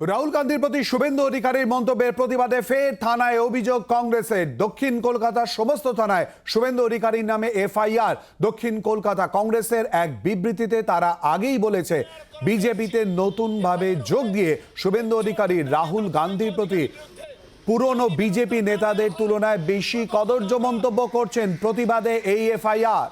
রাহুল গান্ধীর প্রতি শুভেন্দু অধিকারীর মন্তব্যের প্রতিবাদে ফের থানায় অভিযোগ কংগ্রেসের। দক্ষিণ কলকাতার সমস্ত থানায় শুভেন্দু অধিকারীর নামে এফআইআর। দক্ষিণ কলকাতা কংগ্রেসের এক বিবৃতিতে তারা আগেই বলেছে, বিজেপিতে নতুনভাবে যোগ দিয়ে শুভেন্দু অধিকারী রাহুল গান্ধীর প্রতি পুরনো বিজেপি নেতাদের তুলনায় বেশি কদর্য মন্তব্য করছেন প্রতিবাদে এই এফআইআর।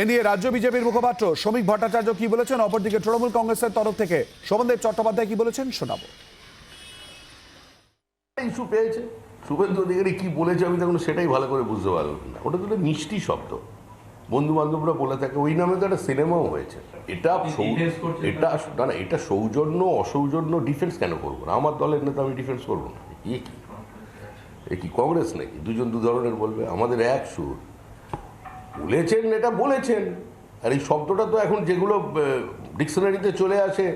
এ নিয়ে রাজ্য বিজেপির মুখপাত্র শ্রমিক ভট্টাচার্য কি বলেছেন? অপরদিকে তৃণমূল কংগ্রেসের তরফ থেকে শোভনদেব চট্টোপাধ্যায় কি বলেছেন শোনাবো। ইস্যু পেয়েছে। শুভেন্দু অধিকারী কি বলেছে আমি তখন সেটাই ভালো করে বুঝতে পারলাম না। ওটা তো একটা মিষ্টি শব্দ। বন্ধু বান্ধবরা বলে থাকে ওই নামে তো একটা সিনেমাও হয়েছে। এটা এটা না না এটা সৌজন্য অসৌজন্য ডিফেন্স কেন করব না? আমার দলের নেতা আমি ডিফেন্স করব না। এ কি? এ কি কংগ্রেস নাকি? দুজন দু ধরনের বলবে। আমাদের এক সুর। বলেছেন, এটা বলেছেন। আর এই শব্দটা তো এখন যেগুলো ডিকশনারিতে চলে আসে,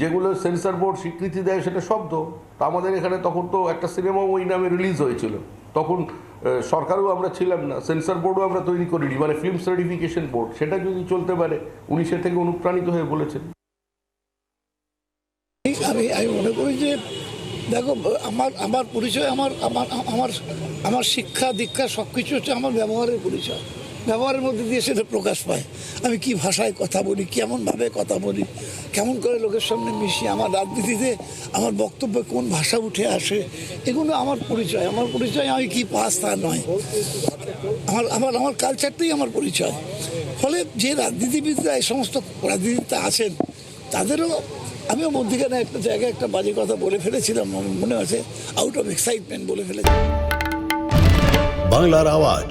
যেগুলো সেন্সর বোর্ড স্বীকৃতি দেয় সেটা শব্দ। তা আমাদের এখানে তখন তো একটা সিনেমা ওই নামে রিলিজ হয়েছিল। তখন সরকারও আমরা ছিলাম না, সেন্সর বোর্ডও আমরা তৈরি করিনি মানে ফিল্ম সার্টিফিকেশন বোর্ড, সেটা যদি চলতে পারে, উনি সে থেকে অনুপ্রাণিত হয়ে বলেছেন। আমি আমি মনে করি যে, দেখো, আমার আমার পরিচয়, আমার আমার আমার আমার শিক্ষা, দীক্ষা সব কিছু হচ্ছে আমার ব্যবহারের পরিচয়। ব্যবহারের মধ্যে দিয়ে সেটা প্রকাশ পায়। আমি কি ভাষায় কথা বলি কেমনভাবে কথা বলি, কেমন করে লোকের সামনে মিশি, আমার রাজনীতিতে আমার বক্তব্যে কোন ভাষা উঠে আসে, এগুলো আমার পরিচয়। আমার পরিচয় আমি কি পাস তা নয়। আমার আমার আমার কালচারটাই আমার পরিচয়। ফলে যে রাজনীতিবিদরা এই সমস্ত রাজনীতিতে আছেন, তাদেরও আমিও মধ্যিখানে একটা জায়গায় একটা বাজে কথা বলে ফেলেছিলাম মনে আছে আউট অফ এক্সাইটমেন্ট বলে ফেলেছি বাংলার আওয়াজ